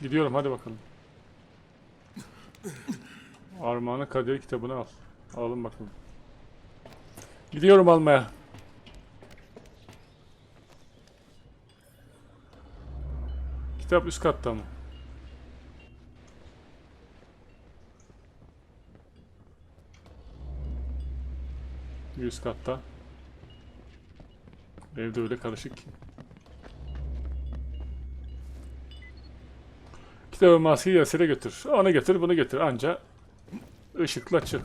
Gidiyorum hadi bakalım. Armağan'ın Kadir kitabını al. Alalım bakalım. Gidiyorum almaya. Kitap üst katta mı? Üst katta. Evde öyle karışık ki. Kitabı maskeyi yasire götür. Onu götür bunu götür. Anca ışıkla çık.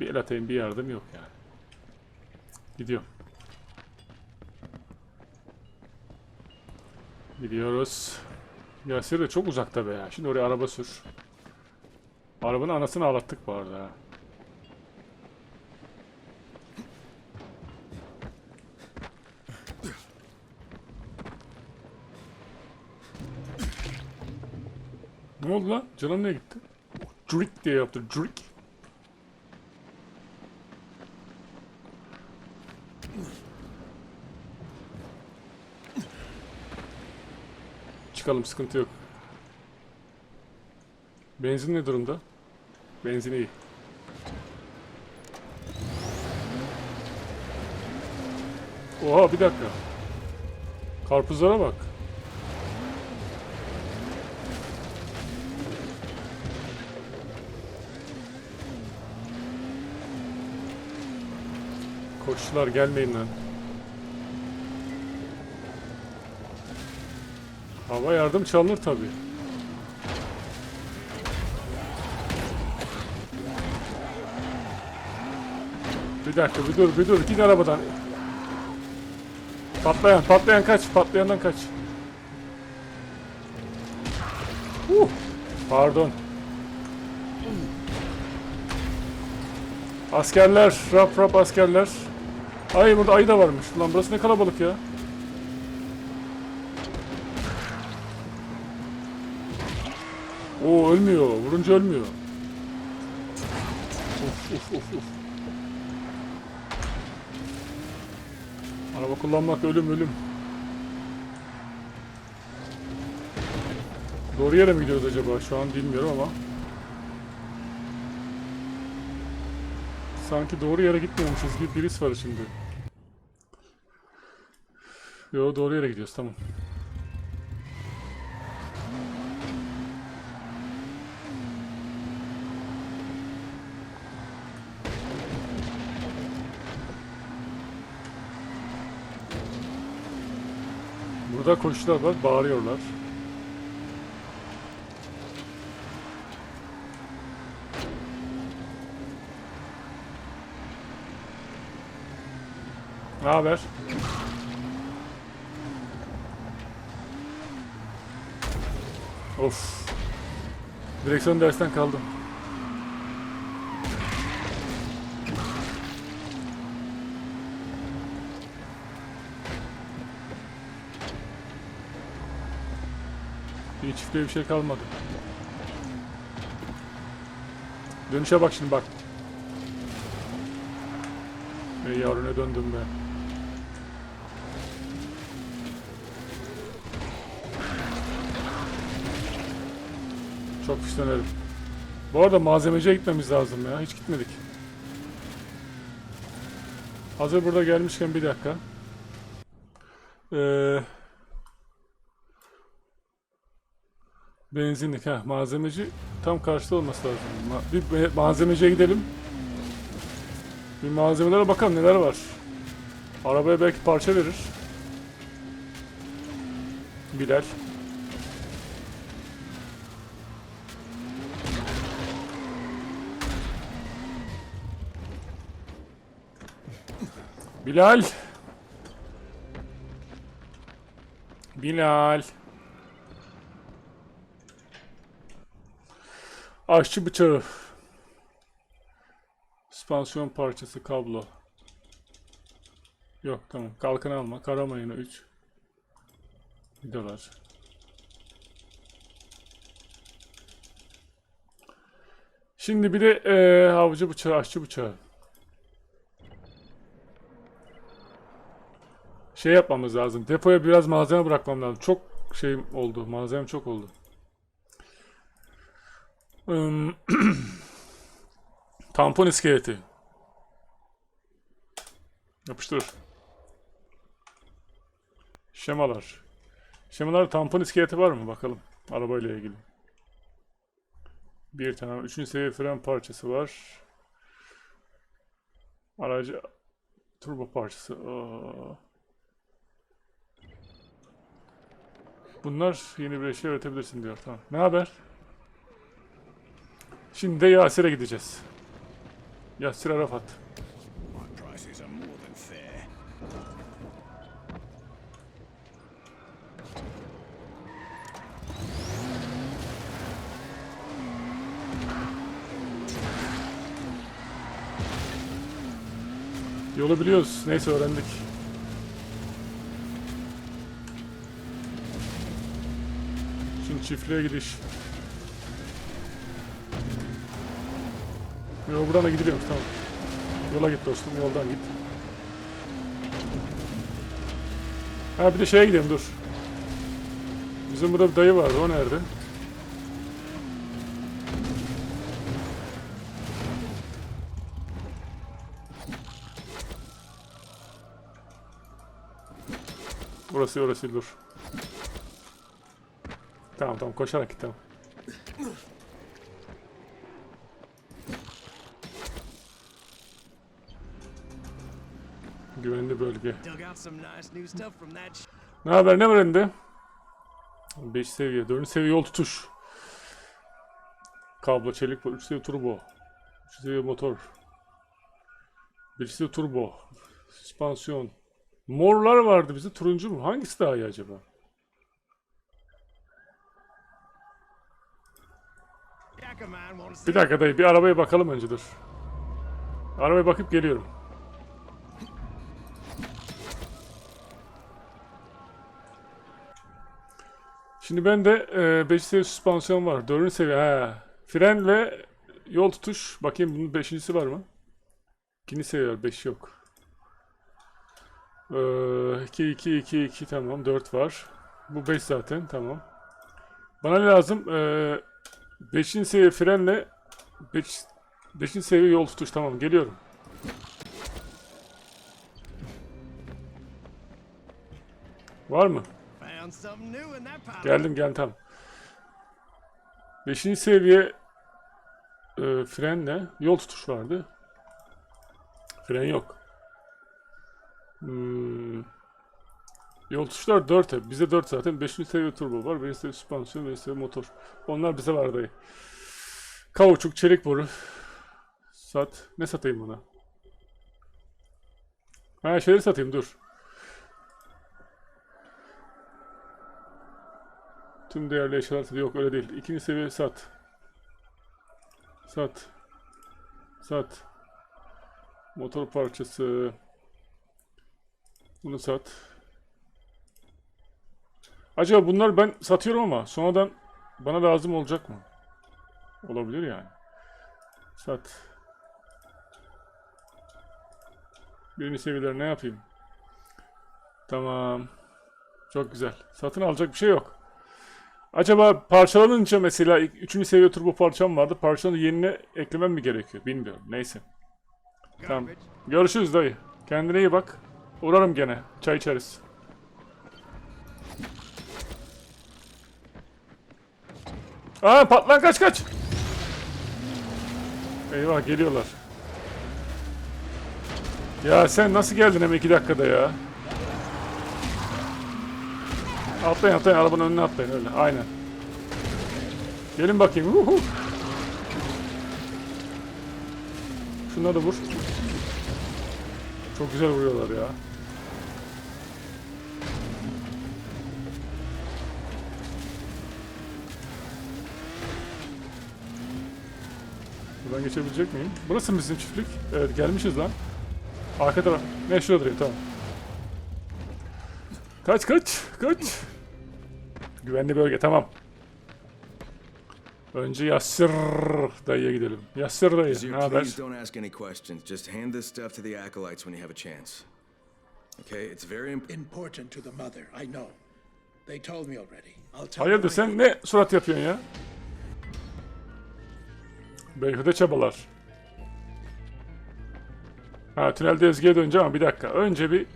Bir el atayım bir yardım yok yani. Gidiyorum. Gidiyoruz. Yasir de çok uzakta be ya. Şimdi oraya araba sür. Arabanın anasını ağlattık bu arada ha. Ne oldu lan? Canım ne gitti? Drik diye yaptı. Drik. Çıkalım sıkıntı yok. Benzin ne durumda? Benzin iyi. Oha bir dakika. Karpuzlara bak. Koşçular gelmeyin lan. Hava yardım çalınır tabi. Bir dakika bir dur bir dur git arabadan. Patlayan patlayan kaç patlayandan kaç. Uh, pardon. Askerler, rap rap askerler. Ay burada ayı da varmış. Ulan burası ne kalabalık ya. Oo ölmüyor. Vurunca ölmüyor. Uf uf uf uf. Araba kullanmak ölüm ölüm. Doğru yere mi gidiyoruz acaba? Şu an bilmiyorum ama. Sanki doğru yere gitmiyormuşuz gibi bir his var şimdi. Yo doğru yere gidiyoruz tamam. Burada koşular var, bağırıyorlar. Ne haber? Of. Direksiyon dersten kaldım. Bir çiftliğe bir şey kalmadı. Dönüşe bak şimdi bak. Ey yavru ne döndüm be. Çok fişlenelim. Bu arada malzemeciye gitmemiz lazım ya. Hiç gitmedik. Hazır burada gelmişken bir dakika. Ee, benzinlik ha malzemeci tam karşıda olması lazım. Bir malzemeciye gidelim. Bir malzemelere bakalım neler var. Arabaya belki parça verir. Bilal. Bilal. Bilal. Aşçı bıçağı. Süspansiyon parçası kablo. Yok tamam. Kalkan alma. Kara mayına 3. Vidalar. Şimdi bir de eee avcı bıçağı, aşçı bıçağı. Şey yapmamız lazım. Depoya biraz malzeme bırakmam lazım. Çok şey oldu. Malzemem çok oldu. Tampon iskeleti. Yapıştır. Şemalar. Şemalar tampon iskeleti var mı? Bakalım. Arabayla ilgili. Bir tane. Üçüncü seviye fren parçası var. Aracı turbo parçası. Aa. Bunlar yeni bir şey öğretebilirsin diyor. Tamam. Ne haber? Şimdi de Yasir'e gideceğiz. Yasir Arafat. Yolu biliyoruz. Neyse öğrendik. Çiftliğe gidiş. Yo buradan da gidiliyormuş tamam. Yola git dostum yoldan git. Ha bir de şeye gidelim dur. Bizim burada bir dayı vardı o nerede? Burası orası dur. Tamam tamam koşarak git tamam. Güvenli bölge. Ne haber ne var elinde? 5 seviye, 4 seviye yol tutuş. Kablo, çelik, 3 seviye turbo. 3 seviye motor. 1 seviye turbo. Süspansiyon. Morlar vardı bize, turuncu mu? Hangisi daha iyi acaba? Jack of mine wants to Bir dakika dayı, bir arabaya bakalım önce dur. Arabaya bakıp geliyorum. Şimdi bende 5 seviye süspansiyon var. 4. seviye. Ha. Fren ve yol tutuş. Bakayım bunun 5.si var mı? 2. seviye var. 5 yok. 2, 2, 2, 2 tamam. 4 var. Bu 5 zaten. Tamam. Bana lazım 5. seviye frenle 5. 5. seviye yol tutuş. Tamam geliyorum. Var mı? Geldim geldim tamam. Beşinci seviye e, frenle yol tutuş vardı. Fren yok. Hmm. Yol tutuşlar 4 hep. Bize 4 zaten. 5. seviye turbo var. 5. seviye süspansiyon, 5. seviye motor. Onlar bize var dayı. Kauçuk, çelik boru. Sat. Ne satayım buna? Ha şeyleri satayım dur. Tüm değerli eşyalar satıyor. Yok öyle değil. İkinci seviye sat. Sat. Sat. Motor parçası. Bunu sat. Acaba bunlar ben satıyorum ama sonradan bana lazım olacak mı? Olabilir yani. Sat. Birinci seviyeler ne yapayım? Tamam. Çok güzel. Satın alacak bir şey yok. Acaba parçalanınca mesela ilk- üçüncü seviye turbo parçam vardı. Parçanın yenine eklemem mi gerekiyor? Bilmiyorum. Neyse. Tamam. Görüşürüz dayı. Kendine iyi bak. Uğrarım gene. Çay içeriz. Aa patlan kaç kaç. Eyvah geliyorlar. Ya sen nasıl geldin hemen iki dakikada ya? Atlayın atlayın arabanın önüne atlayın öyle aynen. Gelin bakayım. Uhu. Şunları vur. Çok güzel vuruyorlar ya. Buradan geçebilecek miyim? Burası mı bizim çiftlik? Evet gelmişiz lan. Arka taraf. Ne şurada durayım tamam. Kaç kaç kaç. Güvenli bölge tamam. Önce Yassir dayıya gidelim. Yassir dayı ne haber? please don't ask any questions. Just hand this stuff to the acolytes when you have a chance. Okay, it's very important. to the mother, I know. They told me already. I'll tell Hayırdır sen ne surat yapıyorsun ya? Beyhude çabalar. Ha tünelde Ezgi'ye döneceğim ama bir dakika. Önce bir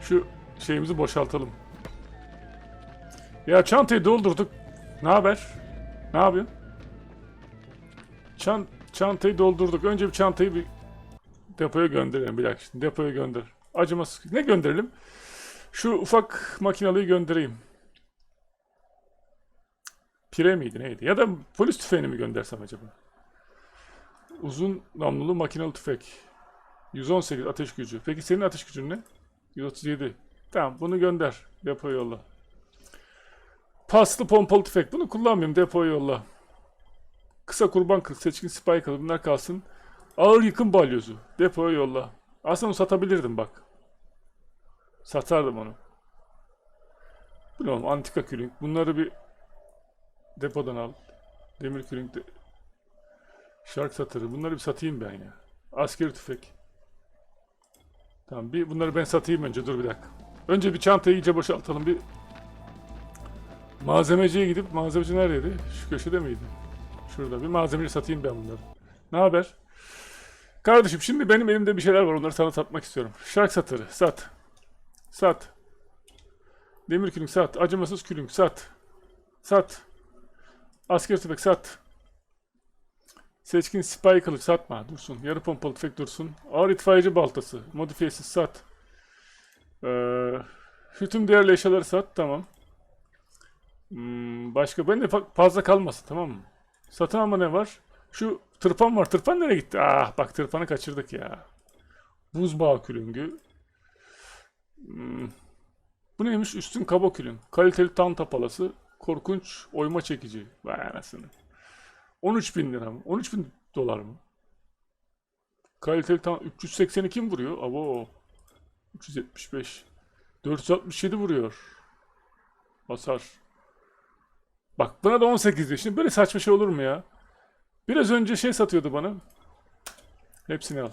şu şeyimizi boşaltalım. Ya çantayı doldurduk. Ne haber? Ne yapıyorsun? Çan çantayı doldurduk. Önce bir çantayı bir depoya gönderelim. Bir dakika. şimdi Depoya gönder. Acımasız. Ne gönderelim? Şu ufak makinalığı göndereyim. Pire miydi neydi? Ya da polis tüfeğini mi göndersem acaba? Uzun namlulu makinalı tüfek. 118 ateş gücü. Peki senin ateş gücün ne? 137. Tamam bunu gönder. Depoya yolla. Paslı pompalı tüfek. Bunu kullanmıyorum. Depoya yolla. Kısa kurban kılıç. Seçkin sipahi kılıç. Bunlar kalsın. Ağır yıkım balyozu. Depoya yolla. Aslında onu satabilirdim bak. Satardım onu. Bu ne? Antika külünk. Bunları bir depodan al. Demir külünk de... Şark satırı. Bunları bir satayım ben ya. Askeri tüfek. Tamam bir bunları ben satayım önce. Dur bir dakika. Önce bir çantayı iyice boşaltalım. Bir malzemeciye gidip malzemeci neredeydi? Şu köşede miydi? Şurada. Bir malzemeci satayım ben bunları. Ne haber? Kardeşim şimdi benim elimde bir şeyler var. Onları sana satmak istiyorum. Şark satırı. Sat. Sat. Demir külünk sat. Acımasız külünk sat. Sat. Asker tüfek sat. Seçkin sipahi kılıç satma. Dursun. Yarı pompalı tüfek dursun. Ağır itfaiyeci baltası. Modifiyesiz sat. Ee, tüm değerli eşyaları sat. Tamam. Hmm, başka. Ben de fa- fazla kalmasın. Tamam mı? Satın alma ne var? Şu tırpan var. Tırpan nereye gitti? Ah bak tırpanı kaçırdık ya. Buzbağı külüngü. Hmm. Bu neymiş? Üstün kaba külün. Kaliteli tan tapalası. Korkunç oyma çekici. Vay anasını. 13 bin lira mı? 13 bin dolar mı? Kaliteli tan 382 mi vuruyor? Abo. 375. 467 vuruyor. Hasar. Bak buna da 18 diyor. Şimdi böyle saçma şey olur mu ya? Biraz önce şey satıyordu bana. Hepsini al.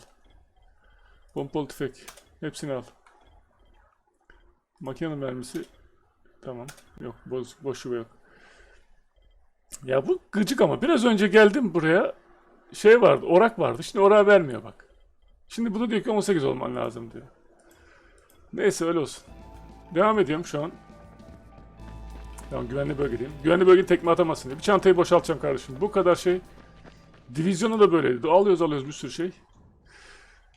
Pompalı tüfek. Hepsini al. Makine mermisi. Tamam. Yok boş yuva yok. Ya bu gıcık ama biraz önce geldim buraya. Şey vardı, orak vardı. Şimdi orağı vermiyor bak. Şimdi bu da diyor ki 18 olman lazım diyor. Neyse öyle olsun. Devam ediyorum şu an. Tamam güvenli bölgedeyim. Güvenli bölgeyi tekme atamazsın diye. Bir çantayı boşaltacağım kardeşim. Bu kadar şey. Divizyonu da böyleydi. Alıyoruz alıyoruz bir sürü şey.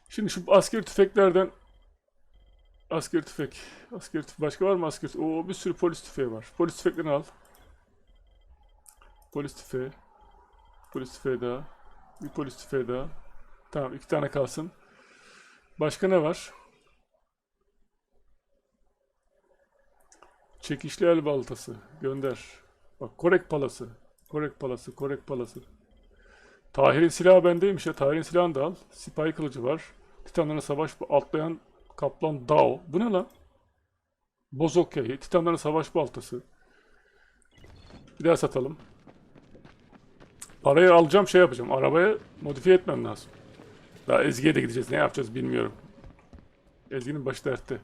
Şimdi şu askeri tüfeklerden Asker tüfek. Asker tüfek. Başka var mı asker tüfek? Oo bir sürü polis tüfeği var. Polis tüfeklerini al. Polis tüfeği. Polis daha. Bir polis tüfeği daha. Tamam iki tane kalsın. Başka ne var? Çekişli el baltası. Gönder. Bak korek palası. Korek palası. Korek palası. Tahir'in silahı bendeymiş ya. Tahir'in silahını da al. Sipahi kılıcı var. Titanlara savaş atlayan Kaplan Dao. Bu ne lan? Bozok yayı. Titanların savaş baltası. Bir daha satalım. Parayı alacağım şey yapacağım. Arabaya modifiye etmem lazım. Daha Ezgi'ye de gideceğiz. Ne yapacağız bilmiyorum. Ezgi'nin başı dertte.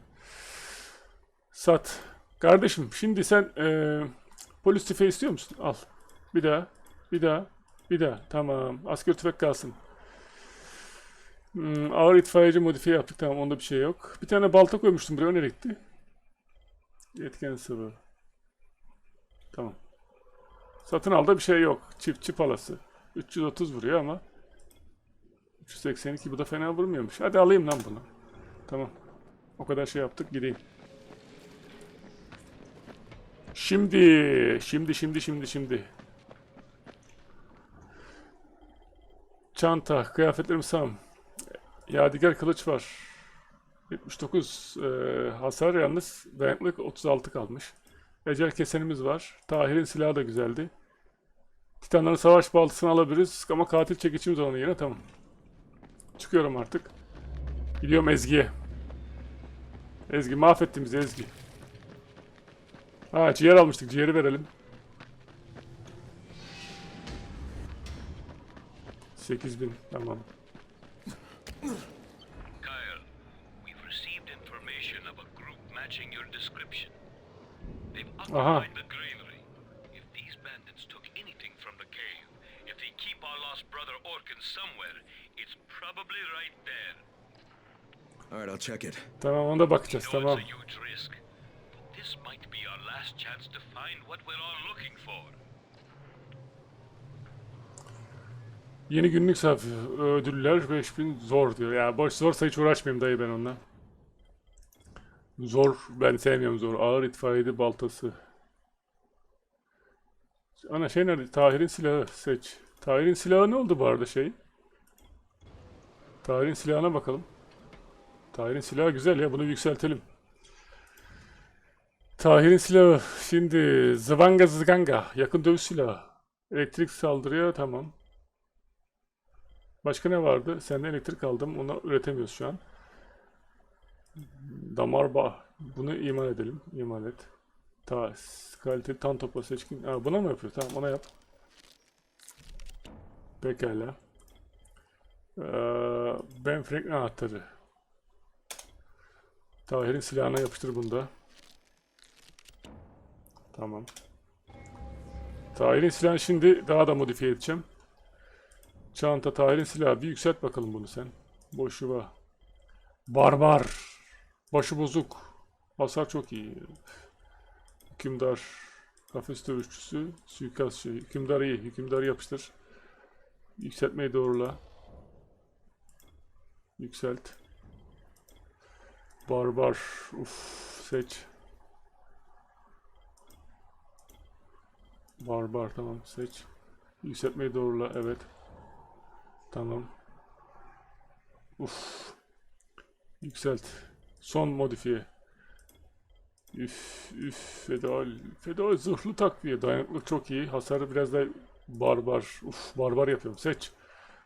Sat. Kardeşim şimdi sen eee polis tüfeği istiyor musun? Al. Bir daha. Bir daha. Bir daha. Tamam. Asker tüfek kalsın. Hmm, ağır itfaiyeci modifiye yaptık. Tamam onda bir şey yok. Bir tane balta koymuştum buraya. O nereye gitti? Etken sıvı. Tamam. Satın alda bir şey yok. Çiftçi palası. 330 vuruyor ama 382 bu da fena vurmuyormuş. Hadi alayım lan bunu. Tamam. O kadar şey yaptık gideyim. Şimdi, şimdi, şimdi, şimdi, şimdi. Çanta, kıyafetlerim sam. Yadigar kılıç var. 79 e, hasar yalnız dayanıklık 36 kalmış. Ecel kesenimiz var. Tahir'in silahı da güzeldi. Titanların savaş baltasını alabiliriz ama katil çekicimiz onun yerine tamam. Çıkıyorum artık. Gidiyorum Ezgi'ye. Ezgi mahvettin bizi Ezgi. Ha ciğer almıştık ciğeri verelim. 8000 tamam. İt. Tamam ona da bakacağız tamam. it's a huge risk, but this might be our last chance to find what we're all looking for. Yeni günlük sayfa ödüller 5000 zor diyor. Ya boş zorsa hiç uğraşmayayım dayı ben onunla. Zor ben sevmiyorum zor. Ağır itfaiyeci baltası. Ana şey nerede? Tahir'in silahı seç. Tahir'in silahı ne oldu bu arada şey? Tahir'in silahına bakalım. Tahir'in silahı güzel ya bunu yükseltelim. Tahir'in silahı şimdi Zıvanga Zıganga yakın dövüş silahı. Elektrik saldırıya tamam. Başka ne vardı? Senden elektrik aldım. Onu üretemiyoruz şu an. Damar bağ. Bunu imal edelim. İmal et. Ta kalite tan topa seçkin. Aa, buna mı yapıyor? Tamam ona yap. Pekala. Ee, ben Franklin anahtarı. Tahir'in silahına yapıştır bunda. Tamam. Tahir'in silahını şimdi daha da modifiye edeceğim. Çanta Tahir'in silahı. Bir yükselt bakalım bunu sen. Boş yuva. Barbar. Başı bozuk. Hasar çok iyi. Hükümdar. Kafes dövüşçüsü. Suikastçı. Hükümdar iyi. Hükümdarı yapıştır. Yükseltmeyi doğrula. Yükselt. Barbar. Uf. Seç. Barbar tamam seç. Yükseltmeyi doğrula evet. Tamam. Uf. Yükselt. Son modifiye. Üf, üf, fedal, fedal zırhlı takviye, dayanıklık çok iyi, hasarı biraz da barbar, uf, barbar yapıyorum, seç,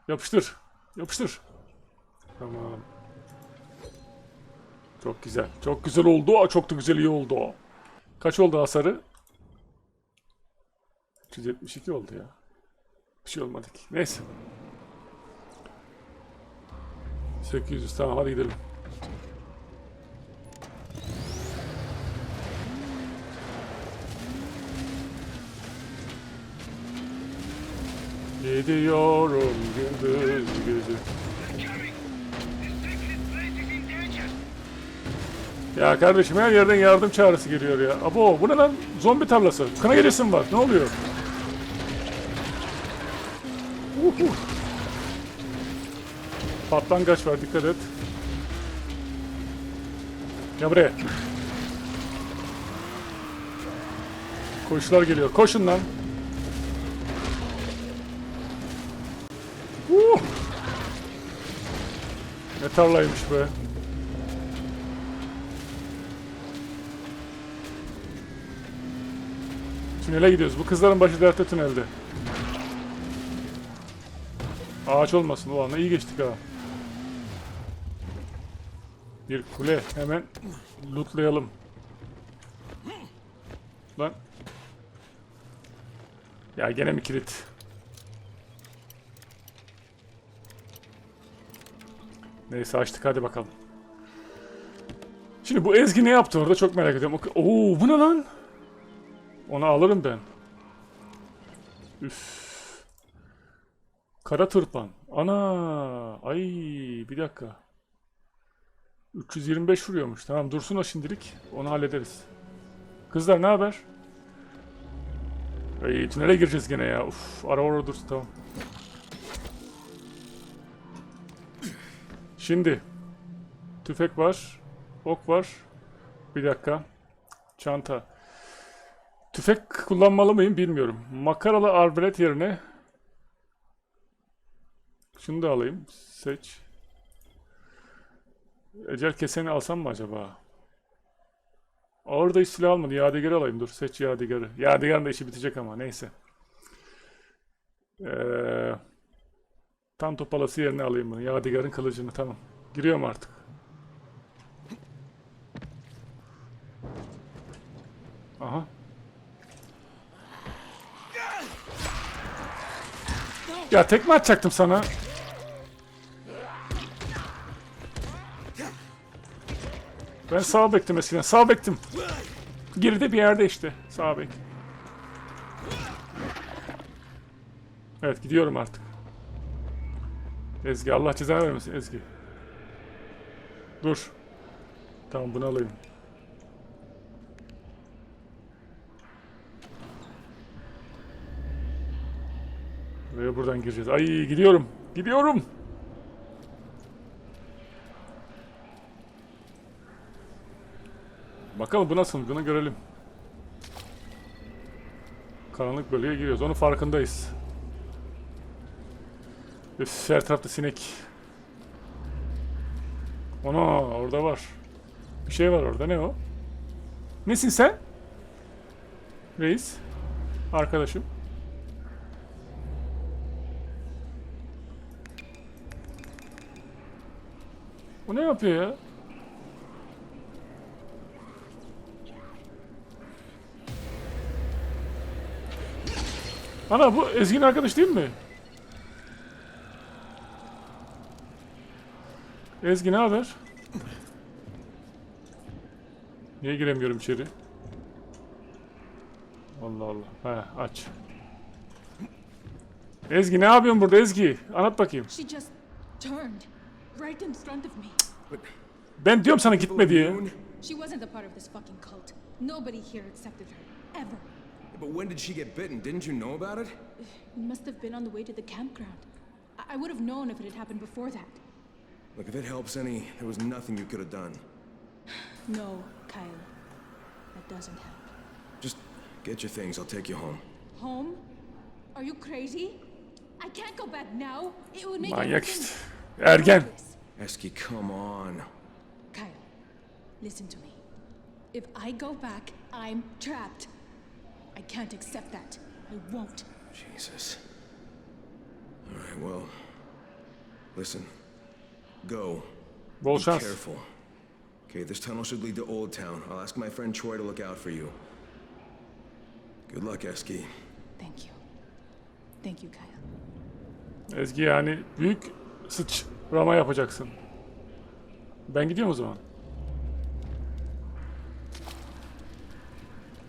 yapıştır, yapıştır. Tamam. Çok güzel, çok güzel oldu, Aa, çok da güzel iyi oldu. Kaç oldu hasarı? 372 oldu ya. Bir şey olmadı ki, neyse. 800 tamam hadi gidelim. Gidiyorum gündüz gece. Ya kardeşim her yerden yardım çağrısı geliyor ya. Abo bu ne lan? Zombi tarlası. Kına gecesi mi var? Ne oluyor? Uhu. Patlangaç var dikkat et. Gel buraya. Koşular geliyor. Koşun lan. Ne tarlaymış be. Tünele gidiyoruz. Bu kızların başı dertte tünelde. Ağaç olmasın. O anda iyi geçtik ha. Bir kule. Hemen lootlayalım. Lan. Ya gene mi kilit? Neyse açtık hadi bakalım. Şimdi bu Ezgi ne yaptı orada çok merak ediyorum. Oo bu ne lan? Onu alırım ben. Üf. Kara tırpan. Ana. Ay bir dakika. 325 vuruyormuş. Tamam dursun o şimdilik. Onu hallederiz. Kızlar ne haber? Ay tünele gireceğiz gene ya. Uf ara orada dursun tamam. Şimdi tüfek var, ok var. Bir dakika. Çanta. Tüfek kullanmalı mıyım bilmiyorum. Makaralı arbalet yerine şunu da alayım. Seç. Ecel keseni alsam mı acaba? Ağır da hiç silah almadı. Yadigarı alayım. Dur seç yadigarı. Yadigarın da işi bitecek ama neyse. Ee, tam topalası yerine alayım bunu. Yadigarın kılıcını tamam. Giriyorum artık. Aha. Ya tekme atacaktım sana. Ben sağ bektim eskiden. Sağ bektim. Geride bir yerde işte. Sağ bek. Evet gidiyorum artık. Ezgi Allah ceza vermesin Ezgi. Dur. Tamam bunu alayım. Ve buradan gireceğiz. Ay gidiyorum. Gidiyorum. Bakalım bu nasıl? Bunu görelim. Karanlık bölgeye giriyoruz. Onun farkındayız. Üf, her tarafta sinek. Ona orada var. Bir şey var orada. Ne o? Nesin sen? Reis. Arkadaşım. Bu ne yapıyor ya? Ana bu Ezgi'nin arkadaş değil mi? Ezgi ne haber? Niye giremiyorum içeri? Allah Allah. He aç. Ezgi ne yapıyorsun burada Ezgi? Anlat bakayım. She just turned right in front of me. Ben diyorum sana gitme diye. She wasn't a part of this fucking cult. Nobody here accepted her. Ever. But when did she get bitten? Didn't you know about it? It must have been on the way to the campground. I would have known if it had happened before that. Look, if it helps any, there was nothing you could have done. No, Kyle. That doesn't help. Just get your things, I'll take you home. Home? Are you crazy? I can't go back now. It would make Manyak everything işte. Ergen. worse. Esky, come on. Kyle, listen to me. If I go back, I'm trapped. I can't accept that. I won't. Jesus. All right, well, listen. Go. Bol Be şans. careful. Okay, this tunnel should lead to Old Town. I'll ask my friend Troy to look out for you. Good luck, Esky. Thank you. Thank you, Kyle. Ezgi yani büyük sıçrama yapacaksın. Ben gidiyorum o zaman.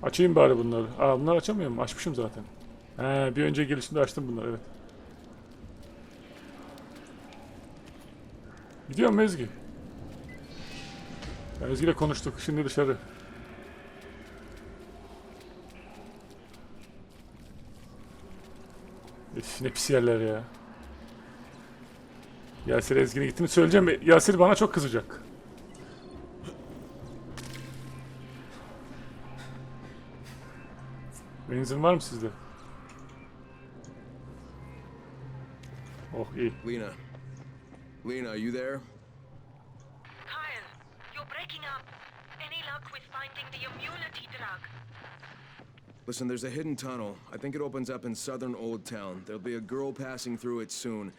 Açayım bari bunları. Aa bunları açamıyor mu? Açmışım zaten. He bir önce gelişimde açtım bunları evet. Gidiyor mu Ezgi? Ya Ezgi ile konuştuk. Şimdi dışarı. Üf, ne pis yerler ya. Yasir Ezgi'ne gittiğini söyleyeceğim. Yasir bana çok kızacak. Benzin var mı sizde? Oh iyi. Lena. Lena, are you there? Kyle, you're breaking up. Any luck with finding the immunity drug? Listen, there's a hidden tunnel. I think it opens up in southern Old Town. There'll be a girl passing through it soon.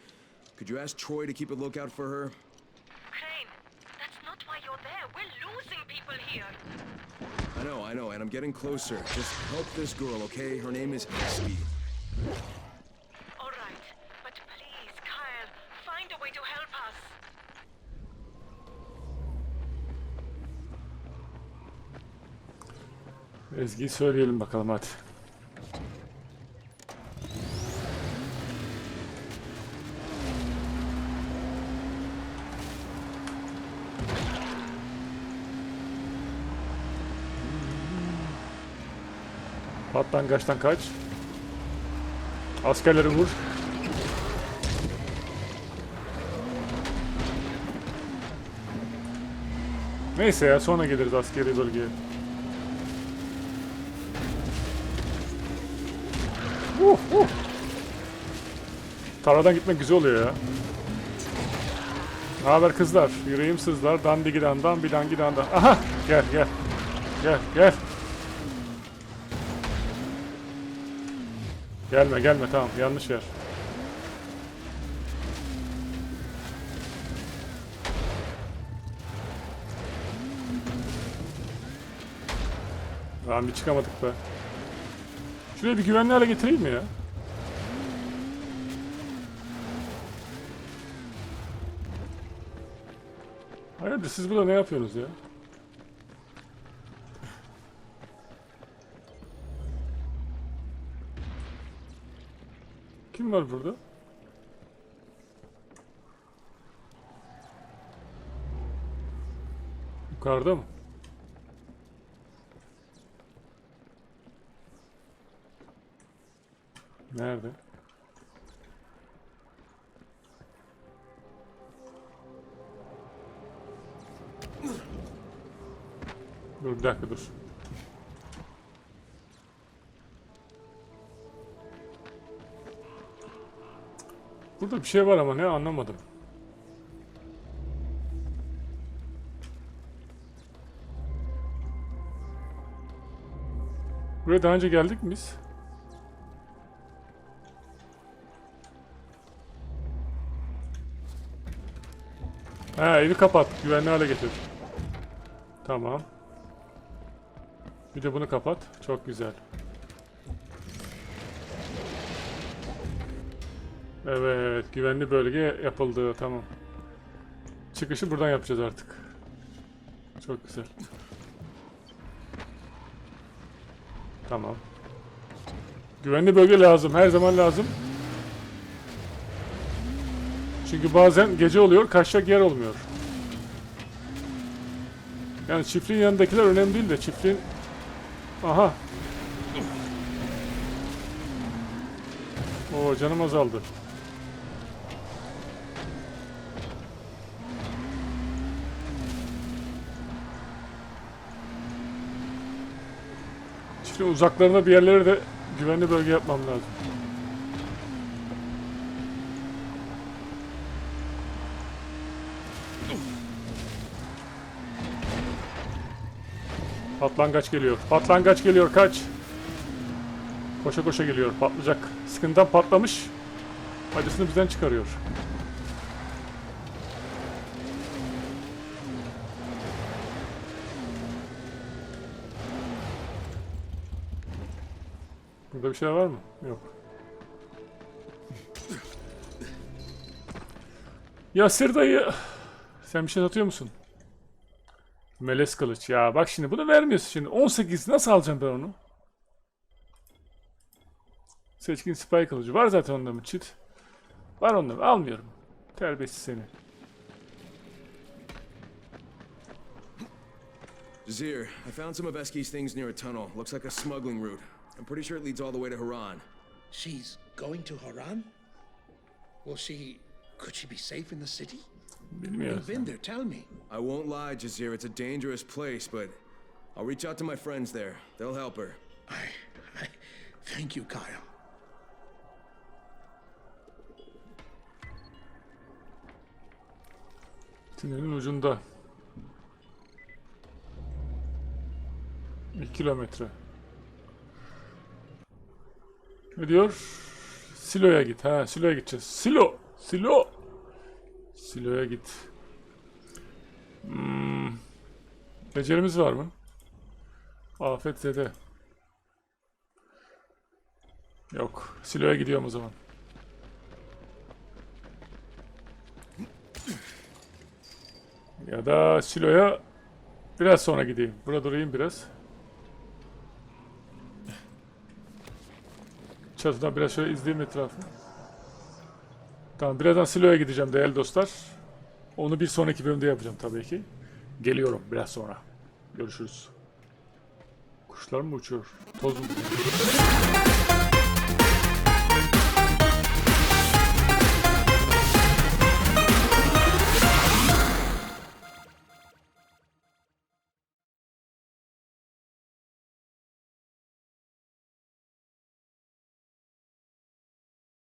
Could you ask Troy to keep a lookout for her? Crane, that's not why you're there. We're losing people here. I know, I know, and I'm getting closer. Just help this girl, okay? Her name is Esky. Ezgi'yi söyleyelim bakalım hadi. Patlangaçtan kaç. Askerleri vur. Neyse ya sonra geliriz askeri bölgeye. Tarladan gitmek güzel oluyor ya. Ne haber kızlar? Yüreğim sızlar. Dandigidan dan bidan gidan dan. Aha! Gel gel. Gel gel. Gelme gelme tamam yanlış yer. Lan bir çıkamadık be. Şuraya bir güvenli hale getireyim mi ya? Hayırdır siz burada ne yapıyorsunuz ya? Kim var burada? Yukarıda mı? Nerede? Dur bir dakika dur. Burada bir şey var ama ne anlamadım. Buraya daha önce geldik mi biz? Ha evi kapat. Güvenli hale getir. Tamam. Bir de bunu kapat. Çok güzel. Evet, güvenli bölge yapıldı. Tamam. Çıkışı buradan yapacağız artık. Çok güzel. Tamam. Güvenli bölge lazım. Her zaman lazım. Çünkü bazen gece oluyor, kaçacak yer olmuyor. Yani çiftliğin yanındakiler önemli değil de çiftliğin... Aha. Oo canım azaldı. Çiftliğin uzaklarına bir yerlere de güvenli bölge yapmam lazım. Patlangaç geliyor. Patlangaç geliyor kaç. Koşa koşa geliyor. Patlayacak. Sıkıntıdan patlamış. Acısını bizden çıkarıyor. Burada bir şey var mı? Yok. Yasir dayı. Sen bir şey satıyor musun? Melez kılıç. Ya bak şimdi bunu vermiyorsun şimdi. 18 nasıl alacağım ben onu? Seçkin spy kılıcı. Var zaten onda mı çit? Var onda mı? Almıyorum. Terbiyesiz seni. Jazir, I found some of Eski's things near a tunnel. Looks like a smuggling route. I'm pretty sure it leads all the way to Haran. She's going to Haran? Will she. Could she be safe in the city? Bilmiyorum. You've been there, tell me. I won't lie, Jazir, it's a dangerous place, but I'll reach out to my friends there. They'll help her. I. I. Thank you, Kyle. Tünelin ucunda. 1 kilometre. Ne diyor? Silo'ya git. Ha, Silo'ya gideceğiz. Silo! Silo! Silo'ya git. Hmm. Becerimiz var mı? Afet zede. Yok. Silo'ya gidiyorum o zaman. Ya da Silo'ya biraz sonra gideyim. Burada durayım biraz. Çatıdan biraz şöyle izleyeyim etrafı. Tamam birazdan Silo'ya gideceğim değerli dostlar. Onu bir sonraki bölümde yapacağım tabii ki. Geliyorum biraz sonra. Görüşürüz. Kuşlar mı uçuyor? Toz mu?